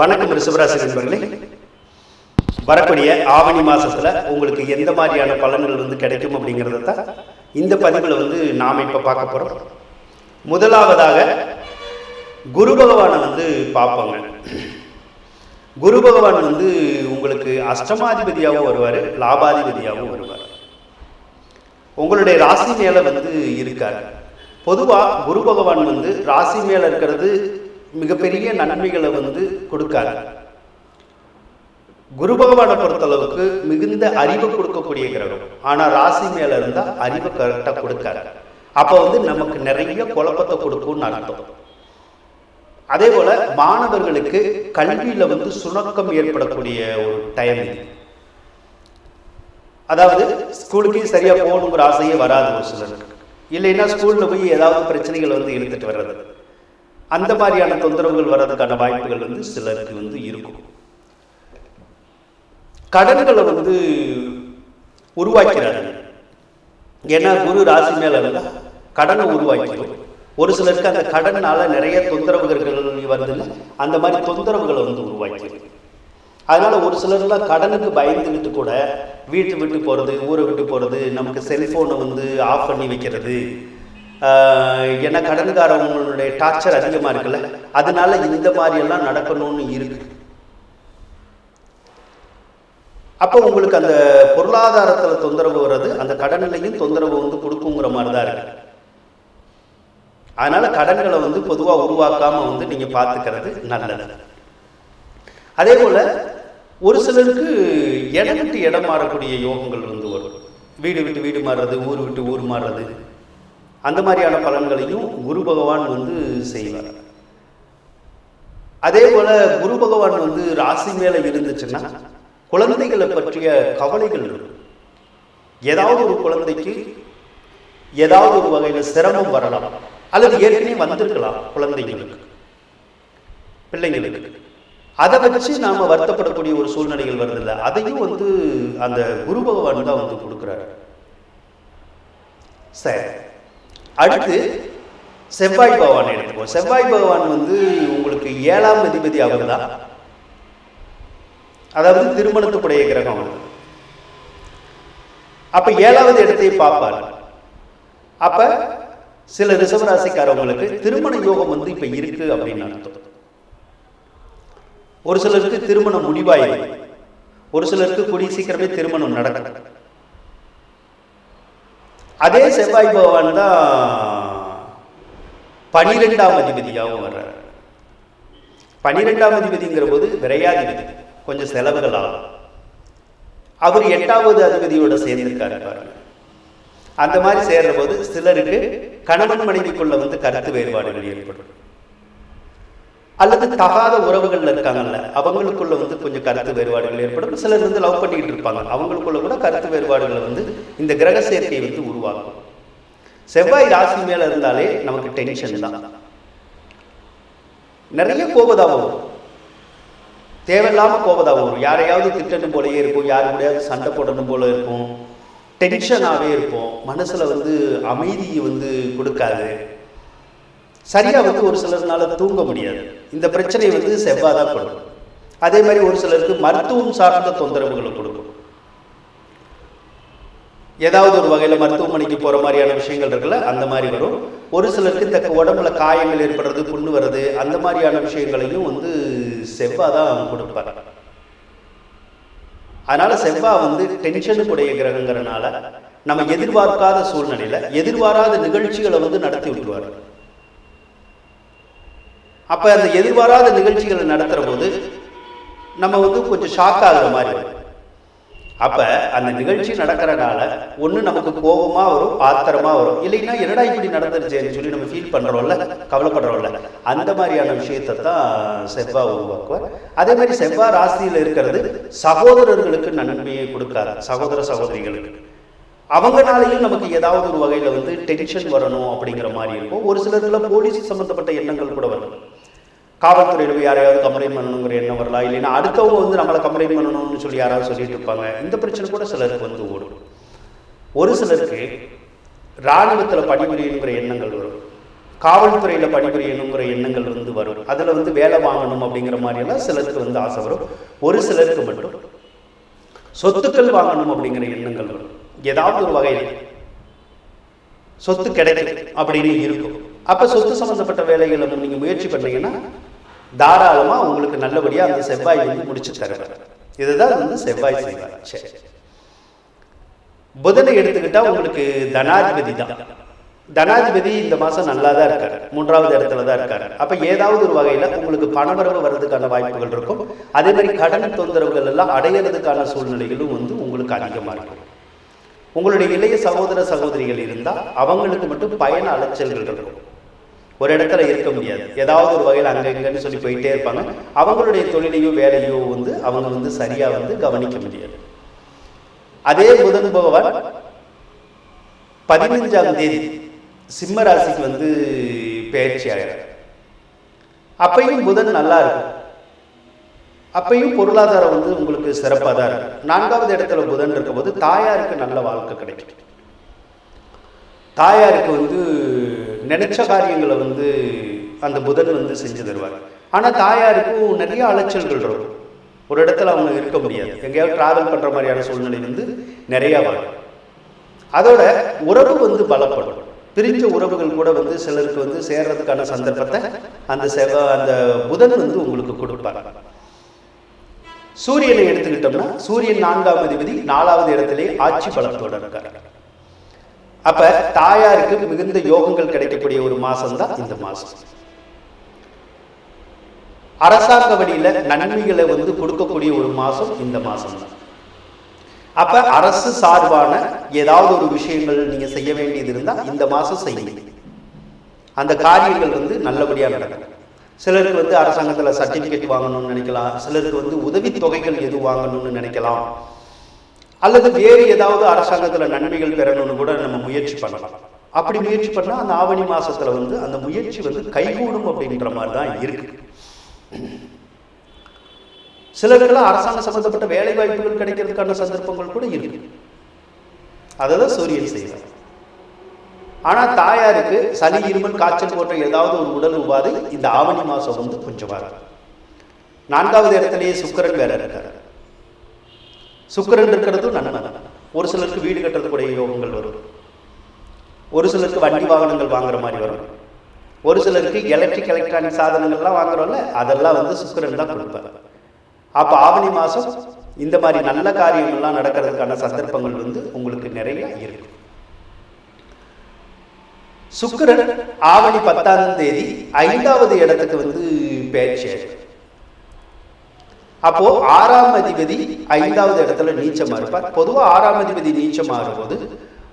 வணக்கம் ரிஷபராசி நண்பர்களே. வரக்கூடிய ஆவணி மாதத்தில் உங்களுக்கு எந்த மாதிரியான பலன்கள் வந்து கிடைக்கும் அப்படிங்கிறத தான் இந்த பதிவில் வந்து நாம் இப்போ பார்க்க போகிறோம் முதலாவதாக குரு பகவானை வந்து பார்ப்போங்க. குரு பகவான் வந்து உங்களுக்கு அஷ்டமாதிபதியாகவும் வருவார் லாபாதிபதியாகவும் வருவார். உங்களுடைய ராசி மேலே வந்து இருக்கார். பொதுவாக குரு பகவான் வந்து ராசி மேலே இருக்கிறது மிகப்பெரிய நன்மைகளை வந்து கொடுக்காரு குரு பகவானை பொறுத்தளவுக்கு மிகுந்த அறிவு கொடுக்கக்கூடிய கிரகம். ஆனால் ராசி மேலே இருந்தால் அறிவு கரெக்டாக கொடுக்காரு அப்போ வந்து நமக்கு நிறைய குழப்பத்தை கொடுக்கும்னு அர்த்தம். அதே போல மாணவர்களுக்கு கல்வியில வந்து சுணக்கம் ஏற்படக்கூடிய ஒரு டைம் இது. அதாவது ஸ்கூலுக்கே சரியா போகணுங்கிற ஆசையே வராது ஒரு சிலருக்கு. இல்லைன்னா ஸ்கூல்ல போய் ஏதாவது பிரச்சனைகள் வந்து இழுத்துட்டு வர்றது. அந்த மாதிரியான தொந்தரவுகள் வர்றதுக்கான வாய்ப்புகள் வந்து சிலருக்கு வந்து இருக்கும். கடன்களை வந்து உருவாக்கிறார்கள். ஏன்னா குரு ராசி மேல இருந்தா கடனை உருவாக்கிடும். ஒரு சிலருக்கு அந்த கடனால நிறைய தொந்தரவுகள் வருதுல்ல அந்த மாதிரி தொந்தரவுகளை வந்து உருவாக்கிடும். அதனால ஒரு சிலர்லாம் கடனுக்கு பயந்துக்கிட்டு கூட வீட்டு விட்டு போகிறது ஊரை விட்டு போகிறது நமக்கு செல்ஃபோனை வந்து ஆஃப் பண்ணி வைக்கிறது ஏன்னா கடன்காரவங்களுடைய டார்ச்சர் அதிகமாக இருக்குல்ல? அதனால இந்த மாதிரியெல்லாம் நடக்கணும்னு இருக்கு. அப்போ உங்களுக்கு அந்த பொருளாதாரத்தில் தொந்தரவு வர்றது அந்த கடனிலையும் தொந்தரவு வந்து கொடுக்குங்கிற மாதிரி தான் இருக்கு. அதனால கடன்களை வந்து பொதுவாக உருவாக்காம வந்து நீங்க பார்த்துக்கிறது நல்லது. அதே போல ஒரு சிலருக்கு இடம் விட்டு இடம் மாறக்கூடிய யோகங்கள் வந்து வரும். வீடு விட்டு வீடு மாறுறது ஊர் விட்டு ஊர் மாறுறது. அந்த மாதிரியான பலன்களையும் குரு பகவான் வந்து செய்வார். அதே போல குரு பகவான் வந்து ராசி மேல இருந்துச்சுன்னா குழந்தைகளை பற்றிய கவலைகள் இருக்கும். ஏதாவது ஒரு குழந்தைக்கு ஏதாவது ஒரு வகையில் சிரமம் வரலாம். அல்லது ஏற்கனவே வந்திருக்கலாம் குழந்தைங்களுக்கு பிள்ளைங்களுக்கு. அதை வச்சு நாம வருத்தப்படக்கூடிய ஒரு சூழ்நிலைகள் வருதில்ல அதையும் வந்து அந்த குரு பகவான் தான் வந்து கொடுக்குறாரு. சரி. அடுத்து செவ்வாய் பகவான் எடுத்துக்கோ. செவ்வாய் பகவான் வந்து உங்களுக்கு ஏழாம் அதிபதி அவர் தான் அதாவது திருமணத்துக்குடைய கிரகம் அவர் அப்ப ஏழாவது இடத்தை பார்ப்பார். அப்ப சில ரிசவராசிக்காரவங்களுக்கு திருமண யோகம் வந்து இப்ப இருக்கு அப்படின்னு அர்த்தம். ஒரு சிலருக்கு திருமணம் முடிவாயிடும் ஒரு சிலருக்கு கூடிய சீக்கிரமே திருமணம் நடக்கும். அதே செவ்வாய் பகவான் தான் பனிரெண்டாம் அதிபதியாகவும் வர்றார். பனிரெண்டாம் அதிபதிங்கிற போது விரையாதிபதி. கொஞ்சம் செலவுகள் ஆகும் அவர் எட்டாவது அதிபதியோட சேர்ந்திருக்காரு பாருங்க. அந்த மாதிரி சேர்ற போது சிலருக்கு கணவன் மனைவிக்குள்ள வந்து கருத்து வேறுபாடுகள் ஏற்படும். அல்லது தகாத உறவுகள் இருக்காங்கல்ல அவங்களுக்குள்ள வந்து கொஞ்சம் கருத்து வேறுபாடுகள் ஏற்படும். சிலர் வந்து லவ் பண்ணிக்கிட்டு இருப்பாங்க. அவங்களுக்குள்ள கூட கருத்து வேறுபாடுகளை வந்து இந்த கிரக சேர்க்கை வந்து உருவாகும் செவ்வாய் ராசி மேல இருந்தாலே நமக்கு டென்ஷன் தான். நிறைய கோபதாபம் வரும். தேவையில்லாம கோபதாபம் வரும். யாரையாவது திட்டணும் போலயே இருக்கும். யாரு கூடயாவது சண்டை போடணும் போல இருக்கும். டென்ஷனாகவே இருப்போம். மனசுல வந்து அமைதியை வந்து கொடுக்காது. சரியாக வந்து ஒரு சிலர்னால தூங்க முடியாது. இந்த பிரச்சனை வந்து செவ்வாய் தான் கொடுக்கும். அதே மாதிரி ஒரு சிலருக்கு மருத்துவம் சார்ந்த தொந்தரவுகளை கொடுக்கும். ஏதாவது ஒரு வகையில் மருத்துவமனைக்கு போகிற மாதிரியான விஷயங்கள் இருக்குல்ல அந்த மாதிரி வரும். ஒரு சிலருக்கு இந்த உடம்புல காயங்கள் ஏற்படுறது புண்ணு வர்றது அந்த மாதிரியான விஷயங்களையும் வந்து செவ்வாய் தான் கொடுப்பார். அதனால செவ்வாய் வந்து டென்ஷனுக்குடைய கிரகங்கிறனால நம்ம எதிர்பார்க்காத சூழ்நிலையில எதிர்பாராத நிகழ்ச்சிகளை வந்து நடத்தி விட்டுருவார். அப்போ அந்த எதிர்பாராத நிகழ்ச்சிகளை நடத்துகிற போது நம்ம வந்து கொஞ்சம் ஷாக் ஆகுற மாதிரி வரும். அப்போ அந்த நிகழ்ச்சி நடக்கிறனால ஒன்று நமக்கு கோபமாக வரும் ஆத்திரமாக வரும். இல்லைன்னா என்னடா இப்படி நடந்துருச்சேன்னு சொல்லி நம்ம ஃபீல் பண்ணுறோம்ல கவலைப்படுறோம்ல. அந்த மாதிரியான விஷயத்தை தான் செவ்வாய் உருவாக்குவார். அதே மாதிரி செவ்வாய் ராசியில் இருக்கிறது சகோதரர்களுக்கு நன்மையை கொடுக்காத. சகோதர சகோதரிகளுக்கு. அவங்கனாலையும் நமக்கு ஏதாவது ஒரு வகையில் வந்து டென்ஷன் வரணும் அப்படிங்கிற மாதிரி இருக்கும். ஒரு சிலருக்குல போலீஸ் சம்மந்தப்பட்ட எண்ணங்கள் கூட வரும். காவல்துறையில் போய் யாரையாவது கம்ப்ளைண்ட் பண்ணணுங்கிற எண்ணம் வரலாம் இல்லைன்னா அடுத்தவங்க வந்து நம்மளை கம்ப்ளைண்ட் பண்ணணும்னு சொல்லி யாராவது சொல்லிட்டு இருப்பாங்க. இந்த பிரச்சனை கூட சிலருக்கு வந்து ஓடும். ஒரு சிலருக்கு இராணுவத்தில் பணிபுரியணுங்கிற எண்ணங்கள் வரும். காவல்துறையில் பணிபுரியணுங்கிற எண்ணங்கள் வந்து வரும். அதில் வந்து வேலை வாங்கணும் அப்படிங்கிற மாதிரியெல்லாம் சிலருக்கு வந்து ஆசை வரும். ஒரு சிலருக்கு மட்டும் சொத்துக்கள் வாங்கணும் அப்படிங்கிற எண்ணங்கள் வரும். ஏதாவது ஒரு வகையில் சொத்து கிடைக்கும் அப்படின்னு இருக்கும். அப்போ சொத்து சம்மந்தப்பட்ட வேலைகளை நீங்கள் முயற்சி பண்ணீங்கன்னா தாராளமாக உங்களுக்கு நல்லபடியாக அந்த செவ்வாய் வந்து முடிச்சு தருவார். இதுதான் வந்து செவ்வாய் செய்வார் சரி. புதனை எடுத்துக்கிட்டா உங்களுக்கு தனாதிபதி தான். தனாதிபதி இந்த மாதம் நல்லா தான் இருக்காரு. மூன்றாவது இடத்துல தான் இருக்காரு. அப்போ ஏதாவது ஒரு வகையில் உங்களுக்கு பணவரவு வர்றதுக்கான வாய்ப்புகள் இருக்கும். அதே மாதிரி கடன் தொந்தரவுகள் எல்லாம் அடையிறதுக்கான சூழ்நிலைகளும் வந்து உங்களுக்கு அதிகமாக இருக்கும். உங்களுடைய இளைய சகோதர சகோதரிகள் இருந்தால் அவங்களுக்கு மட்டும் பயண அலைச்சல்கள் இருக்கும். ஒரு இடத்துல இருக்க முடியாது. ஏதாவது ஒரு வகையில் அங்கே இங்கன்னு சொல்லி போயிட்டே இருப்பாங்க. அவங்களுடைய தொழிலையோ வேலையோ வந்து அவங்க வந்து சரியாக வந்து கவனிக்க முடியாது. அதே புதன் பகவான் பதினஞ்சாம் தேதி சிம்ம ராசிக்கு வந்து பயிற்சி ஆகிறார். அப்பையும் புதன் நல்லா இருக்கும். அப்பையும் பொருளாதாரம் வந்து உங்களுக்கு சிறப்பாக தான் இருக்கும். நான்காவது இடத்துல புதன் இருக்கும்போது தாயாருக்கு நல்ல வாழ்க்கை கிடைக்கும். தாயாருக்கு வந்து நினைச்ச காரியங்களை வந்து அந்த புதன் வந்து செஞ்சு தருவார். ஆனால் தாயாருக்கும் நிறைய அலைச்சல்கள் இருக்கும். ஒரு இடத்துல அவங்க இருக்க முடியாது. எங்கேயாவது டிராவல் பண்ணுற மாதிரியான சூழ்நிலை வந்து நிறையா வரும். அதோட உறவு வந்து பலப்படும். பிரிஞ்ச உறவுகள் கூட வந்து சிலருக்கு வந்து சேர்றதுக்கான சந்தர்ப்பத்தை அந்த செவ அந்த புதன் வந்து உங்களுக்கு கொடுப்பார். சூரியனை எடுத்துக்கிட்டோம்னா சூரியன் நான்காம் அதிபதி நாலாவது இடத்திலே ஆட்சி பலத்தோட இருக்கார். அப்ப தாயாருக்கு மிகுந்த யோகங்கள் கிடைக்கக்கூடிய ஒரு மாசம் தான் இந்த மாசம். அரசாங்க வழியில நன்மைகளை வந்து கொடுக்கக்கூடிய ஒரு மாசம் இந்த மாசம் தான் அப்ப அரசு சார்பான ஏதாவது ஒரு விஷயங்கள் நீங்க செய்ய வேண்டியது இருந்தா இந்த மாசம் செய்யுங்க. அந்த காரியங்கள் வந்து நல்லபடியா நடக்கும். சிலருக்கு வந்து அரசாங்கத்தில் சர்டிஃபிகேட் வாங்கணும்னு நினைக்கலாம். சிலருக்கு வந்து உதவி தொகைகள் எது வாங்கணும்னு நினைக்கலாம். அல்லது வேறு ஏதாவது அரசாங்கத்தில் நன்மைகள் பெறணும்னு கூட நம்ம முயற்சி பண்ணலாம். அப்படி முயற்சி பண்ணால் அந்த ஆவணி மாசத்துல வந்து அந்த முயற்சி வந்து கைகூடும் அப்படின்ற மாதிரி தான் இருக்கு சிலருக்கெல்லாம் அரசாங்க சம்பந்தப்பட்ட வேலை வாய்ப்புகள் கிடைக்கிறதுக்கான சந்தர்ப்பங்கள் கூட இருக்கு. அதை தான் சூரியன் செய்வார். ஆனா தாயாருக்கு சளி இருமல் காய்ச்சல் போன்ற ஏதாவது ஒரு உடல் உபாதை இந்த ஆவணி மாசம் வந்து கொஞ்சம் வராது. நான்காவது இடத்துலயே சுக்கரன் வேற இருக்காரு. சுக்கரன் இருக்கிறதும் நன்மை ஒரு சிலருக்கு வீடு கட்டக்கூடிய யோகங்கள் வரும். ஒரு சிலருக்கு வண்டி வாகனங்கள் வாங்குற மாதிரி வரும். ஒரு சிலருக்கு எலக்ட்ரிக் எலக்ட்ரானிக் சாதனங்கள்லாம் வாங்குறோம்ல அதெல்லாம் வந்து சுக்கரன் தான் கொடுப்பார். அப்போ ஆவணி மாதம் இந்த மாதிரி நல்ல காரியங்கள்லாம் நடக்கிறதுக்கான சந்தர்ப்பங்கள் வந்து உங்களுக்கு நிறைய இருக்கும். சுக்கிரன் ஆவணி பத்தாம் தேதி ஐந்தாவது இடத்துக்கு வந்து பேச்சு அப்போ ஆறாம் அதிபதி ஐந்தாவது இடத்துல நீச்சமா இருப்பார். பொதுவா ஆறாம் அதிபதி நீச்சம் இருக்கும்போது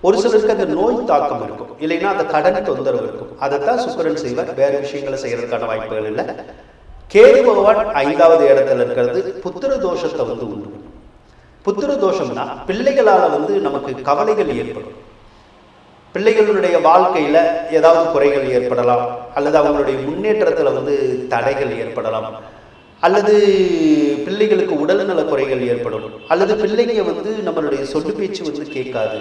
ஒரு சிலருக்கு அந்த நோய் தாக்கம் இருக்கும். இல்லைன்னா அந்த கடன் தொந்தரவு இருக்கும். அதைத்தான் சுக்கரன் செய்வார். வேற விஷயங்களை செய்யறதுக்கான வாய்ப்புகள் இல்லை. கேது பகவான் ஐந்தாவது இடத்துல இருக்கிறது. புத்திர தோஷத்தை வந்து உண்டு புத்திர தோஷம்னா பிள்ளைகளால வந்து நமக்கு கவலைகள் ஏற்படும். பிள்ளைகளுடைய வாழ்க்கையில ஏதாவது குறைகள் ஏற்படலாம். அல்லது அவங்களுடைய முன்னேற்றத்துல வந்து தடைகள் ஏற்படலாம். அல்லது பிள்ளைகளுக்கு உடல்நல குறைகள் ஏற்படும். அல்லது பிள்ளைங்க வந்து நம்மளுடைய சொல்லு பேச்சு வந்து கேட்காது.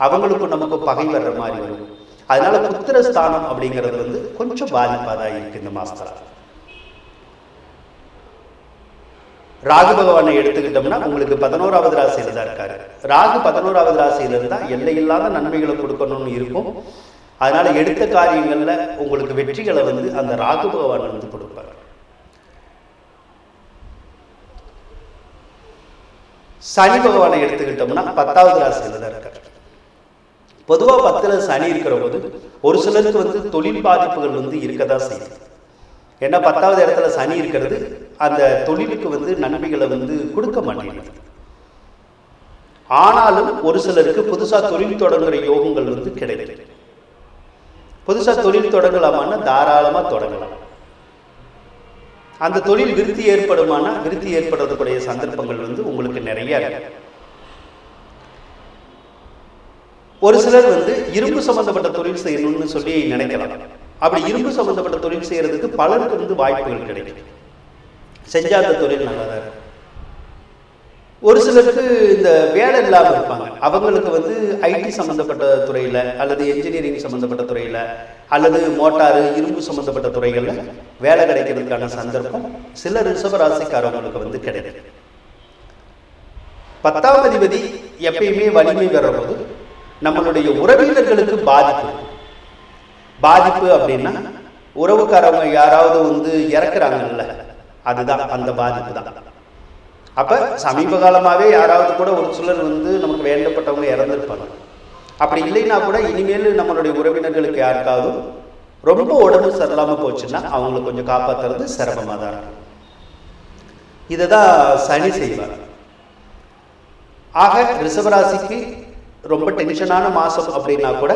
அவங்களுக்கும் நமக்கு பகை வர்ற மாதிரி வரும். அதனால புத்திரஸ்தானம் அப்படிங்கிறது வந்து கொஞ்சம் பாதிப்பாதான் இருக்கு இந்த மாசத்துல ராகு பகவானை எடுத்துக்கிட்டோம்னா உங்களுக்கு பதினோராவது ராசியில தான் இருக்காரு. ராகு பதினோராவது ராசியில இருந்தா எல்லையில்லாத நன்மைகளை கொடுக்கணும்னு இருக்கும். அதனால எடுத்த காரியங்கள்ல உங்களுக்கு வெற்றிகளை வந்து அந்த ராகு பகவான் வந்து கொடுப்பார். சனி பகவானை எடுத்துக்கிட்டோம்னா பத்தாவது ராசியில் தான் இருக்கார். பொதுவாக பத்தில் சனி இருக்கிற போது ஒரு சிலருக்கு வந்து தொழில் பாதிப்புகள் வந்து இருக்க தான் செய்யுது. ஏன்னா பத்தாவது இடத்துல சனி இருக்கிறது அந்த தொழிலுக்கு வந்து நன்மைகளை வந்து கொடுக்க மாட்டேங்குது. ஆனாலும் ஒரு சிலருக்கு புதுசாக தொழில் தொடங்குற யோகங்கள் வந்து கிடையாது புதுசாக தொழில் தொடங்கலாமான்னா தாராளமாக தொடங்கலாம். அந்த தொழில் விருத்தி ஏற்படுமானா? விருத்தி ஏற்படுறதுக்குடைய சந்தர்ப்பங்கள் வந்து உங்களுக்கு நிறைய ஒரு சிலர் வந்து இரும்பு சம்பந்தப்பட்ட தொழில் செய்யணும்னு சொல்லி நினைக்கலாம். அப்படி இரும்பு சம்பந்தப்பட்ட தொழில் செய்யறதுக்கு பலருக்கு வந்து வாய்ப்புகள் கிடைக்கும். செஞ்சா அந்த தொழில் நல்லா தான் இருக்கும் ஒரு சிலருக்கு இந்த வேலை இல்லாமல் இருப்பாங்க. அவங்களுக்கு வந்து ஐடி சம்மந்தப்பட்ட துறையில் அல்லது என்ஜினியரிங் சம்மந்தப்பட்ட துறையில் அல்லது மோட்டாரு இரும்பு சம்மந்தப்பட்ட துறைகளில் வேலை கிடைக்கிறதுக்கான சந்தர்ப்பம் சில ரிஷப ராசிக்காரவங்களுக்கு வந்து கிடைக்கும் பத்தாம் அதிபதி எப்பயுமே வலிமை பெறும்போது நம்மளுடைய உறவினர்களுக்கு பாதிப்பு. பாதிப்பு அப்படின்னா உறவுக்காரவங்க யாராவது வந்து இறக்குறாங்கல்ல அதுதான் அந்த பாதிப்பு தான். அப்ப சமீப காலமாவே யாராவது கூட ஒரு சிலர் வந்து நமக்கு வேண்டப்பட்டவங்க இறந்துருப்பாங்க. அப்படி இல்லைன்னா கூட இனிமேல் நம்மளுடைய உறவினர்களுக்கு யாருக்காவது ரொம்ப உடம்பு சரியில்லாம போச்சுன்னா அவங்களை கொஞ்சம் காப்பாத்துறது சிரமமாக தான் இருக்கும் இதை தான் சனி செய்வார். ஆக ரிஷபராசிக்கு ரொம்ப டென்ஷனான மாசம் அப்படின்னா கூட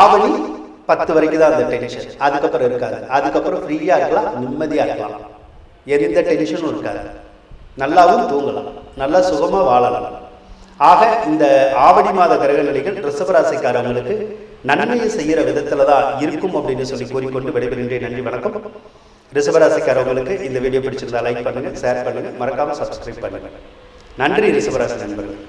ஆவணி பத்து வரைக்கும் தான் அந்த டென்ஷன் அதுக்கப்புறம் இருக்காது. அதுக்கப்புறம் ஃப்ரீயா இருக்கலாம் நிம்மதியா இருக்கலாம். எந்த டென்ஷனும் இருக்காது. நல்லாவும் தூங்கலாம். நல்லா சுகமாக வாழலாம். ஆக இந்த ஆவடி மாத கிரக நிலைகள் ரிஷபராசிக்காரங்களுக்கு நன்மையை செய்கிற விதத்தில் தான் இருக்கும் அப்படின்னு சொல்லி கூறிக்கொண்டு விடைபெறுகின்றேன். நன்றி வணக்கம். ரிஷபராசிக்காரவங்களுக்கு இந்த வீடியோ பிடிச்சிருந்தா லைக் பண்ணுங்க ஷேர் பண்ணுங்கள் மறக்காமல் சப்ஸ்கிரைப் பண்ணுங்கள் நன்றி ரிஷபராசி நண்பர்கள்.